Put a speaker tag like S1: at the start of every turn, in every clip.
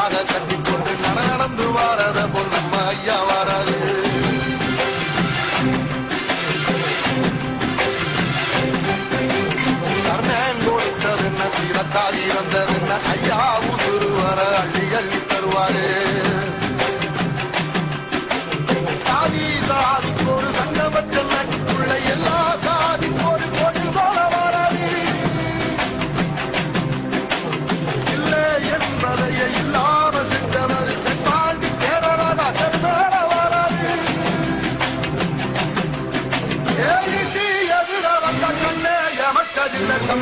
S1: கட்டி
S2: போட்டு நடந்து வாரத போல் நம்ம ஐயா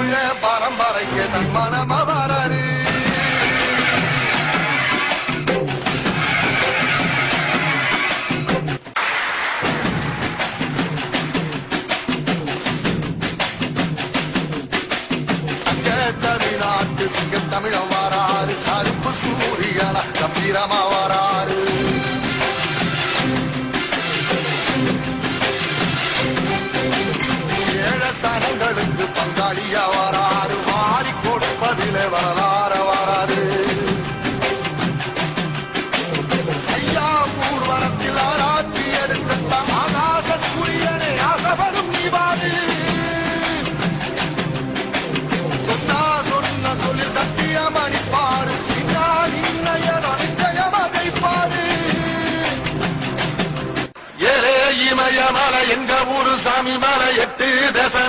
S2: தமிழ பரம்பரைக்கு தன்மானமா சிங்கம் தமிழம் வராரு கருப்பு சூரியனா கம்பீரமா வராரு சாமி மலை எட்டு தசை.